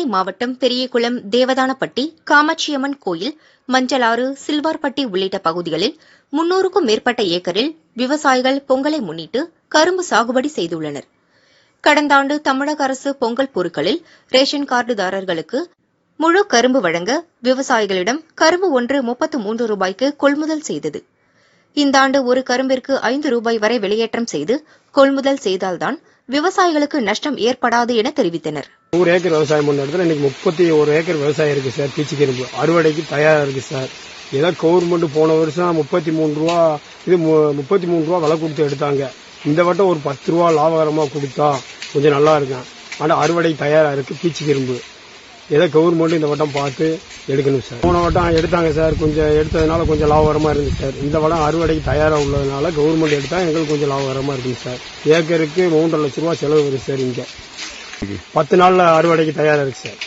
தேனி மாவட்டம் பெரியகுளம் தேவதானப்பட்டி காமாட்சியம்மன் கோயில் மஞ்சளாறு சில்வார்பட்டி உள்ளிட்ட பகுதிகளில் முன்னூறுக்கும் மேற்பட்ட ஏக்கரில் விவசாயிகள் பொங்கலை முன்னிட்டு கரும்பு சாகுபடி செய்துள்ளனர். கடந்த ஆண்டு தமிழக அரசு பொங்கல் பொருட்களில் ரேஷன் கார்டுதாரர்களுக்கு முழு கரும்பு வழங்க விவசாயிகளிடம் கரும்பு ஒன்று முப்பத்து மூன்று ரூபாய்க்கு கொள்முதல் செய்தது. இந்த ஆண்டு ஒரு கரும்பிற்கு ஐந்து ரூபாய் வரை வெளியேற்றம் செய்து கொள்முதல் செய்தால்தான் விவசாயிகளுக்கு நஷ்டம் ஏற்படாது என தெரிவித்தனர். நூறு ஏக்கர் விவசாயம் பண்ண இடத்துல இன்னைக்கு முப்பத்தி ஒரு ஏக்கர் விவசாயம் இருக்கு சார் பீச்சு கரும்பு. அறுவடைக்கு தயாரா இருக்கு சார். ஏதோ கவர்மெண்ட் போன வருஷம் முப்பத்தி மூணு ரூபா இது மு- முப்பத்தி மூணு ரூபா விலை கொடுத்து எடுத்தாங்க. இந்த வட்டம் ஒரு பத்து ரூபா லாபகரமா கொடுத்தா கொஞ்சம் நல்லா இருக்கும். ஆனா அறுவடை தயாரா இருக்கு பீச்சு கரும்பு. ஏதோ கவர்மெண்ட் இந்த வட்டம் பார்த்து எடுக்கணும் சார். போன வட்டம் எடுத்தாங்க சார். கொஞ்சம் எடுத்ததுனால கொஞ்சம் லாபகரமா இருந்துச்சு சார். இந்த வடம் அறுவடைக்கு தயாரா உள்ளதுனால கவர்மெண்ட் எடுத்தா எங்களுக்கு கொஞ்சம் லாபகரமா இருக்குங்க சார். ஏக்கருக்கு மூன்றரை லட்ச ரூபா செலவு வருது சார் இங்க. பத்து நாள்ல அறுவடைக்கு தயாரா இருக்கு சார்.